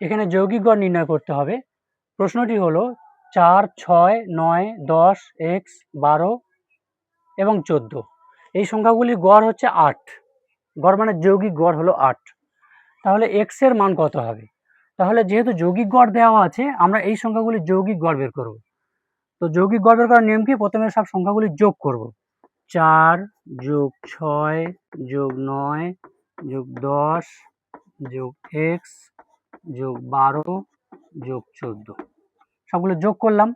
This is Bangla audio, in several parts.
এখানে যৌগিক গড় নির্ণয় করতে হবে। প্রশ্নটি হলো চার, ছয়, নয়, দশ এক্স বারো এবং চোদ্দ। এই সংখ্যাগুলির গড় হচ্ছে আট। গড় মানে যৌগিক গড় হলো আট। তাহলে এক্সের মান কত হবে? তাহলে যেহেতু যৌগিক গড় দেওয়া আছে, আমরা এই সংখ্যাগুলি যৌগিক গড় বের করব। তো যৌগিক গড় বের করার নিয়ম কি? প্রথমে সব সংখ্যাগুলি যোগ করব। চার যোগ ছয় যোগ নয় যোগ দশ যোগ এক্স যোগ বারো, যোগ চোদ্দ। সবগুলো যোগ করলাম।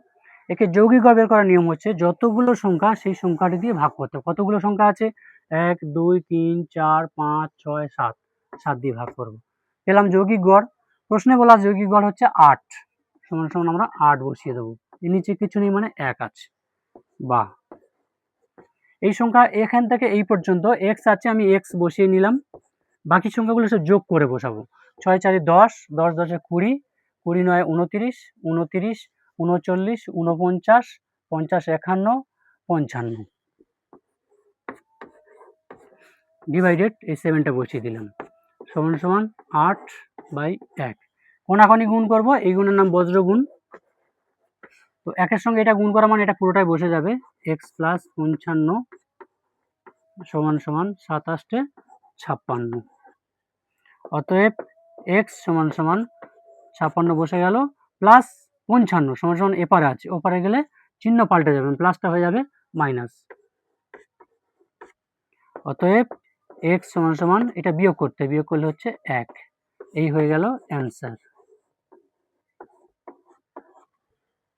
একে যৌগিক বের করার নিয়ম হচ্ছে যতগুলো সংখ্যা সেই সংখ্যাটি দিয়ে ভাগ করতে কতগুলো সংখ্যা আছে? এক, দুই, তিন, চার, পাঁচ, ছয়, সাত। সাত দিয়ে ভাগ করব। পেলাম যৌগিক গড়। প্রশ্নে বলা যৌগিক গড় হচ্ছে আট। সমান সমান আমরা আট বসিয়ে দেবো। এর নিচে কিছু নেই মানে এক আছে। বা এই সংখ্যা এখান থেকে এই পর্যন্ত। এক্স আছে, আমি এক্স বসিয়ে নিলাম। বাকি সংখ্যাগুলো সব যোগ করে বসাবো। ছয় চারি দশ দশ দশে কুড়ি কুড়ি নয় উনতিরিশ উনতিরিশ, উনচল্লিশ, উনপঞ্চাশ, পঞ্চাশ একান্ন, পঞ্চান্ন। ডিভাইডেড এই সেভেনটা বসিয়ে দিলাম। সমান সমান আট বাই এক। কোনাখানি গুণ করব, এই গুণের নাম বজ্র গুণ। তো একের সঙ্গে এটা গুণ করা মানে এটা পুরোটাই বসে যাবে। এক্স প্লাস পঞ্চান্ন সমান সমান সাতাশটে ছাপ্পান্ন। অতএব এক্স সমান সমান ছাপ্পান্ন বসে গেল প্লাস পঞ্চান্ন সমান সমান এপারে আছে। ওপারে গেলে চিহ্ন পাল্টে যাবেন প্লাসটা হয়ে যাবে মাইনাস অতএব এক্স সমান সমান এটা বিয়োগ করতে বিয়োগ করলে হচ্ছে এক। এই হয়ে গেল অ্যান্সার